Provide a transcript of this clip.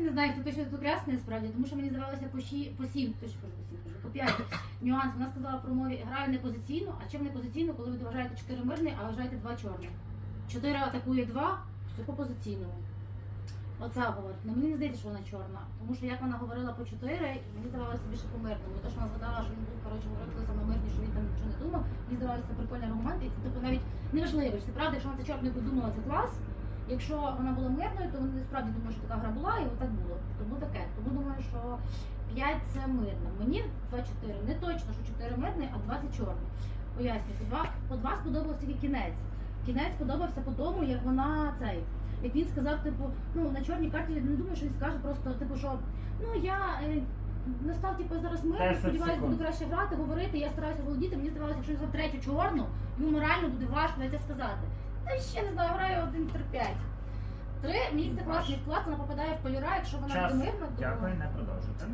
Не знаю, хто тут красний справді, тому що мені здавалося по ші, по сім, точно кажу по сім, кажу, по п'ять нюанс. Вона сказала про мові граю не позиційно, а чим не позиційно, коли ви вважаєте чотири мирні, а вважаєте два чорних. Чотири атакує два, все по позиційному. Оце говорить. Ну мені не здається, що вона чорна. Тому що як вона говорила по чотири, мені здавалося більше по мирному. Те, що вона згадала, що він був коротше говорити саме мирні, що він там нічого не думав. Мені здавалося це прикольний аргумент, і це типу навіть неважливо. Це правда, якщо вона це чорт не подумала, це клас. Якщо вона була мирною, то вони справді думають, що така гра була, і отак було. Тому таке. Тому думаю, що 5 це мирно. Мені 2-4. Не точно, що 4 мирні, а 20 чорні. Пояснюю, по два, по два сподобався тільки кінець. Кінець сподобався по тому, як вона цей. Як він сказав, типу, ну на чорній карті я не думаю, що він скаже просто, типу, що ну я е, настав типу зараз мир, сподіваюся, секунд. буду краще грати, говорити, я стараюся володіти. Мені здавалося, якщо сказав третю чорну, йому морально буде важко це сказати. Та ще не знаю, граю 1-3-5. Три місце класний вклад, вона попадає в кольора, якщо вона Час. буде мирна, то Дякую, не продовжуйте.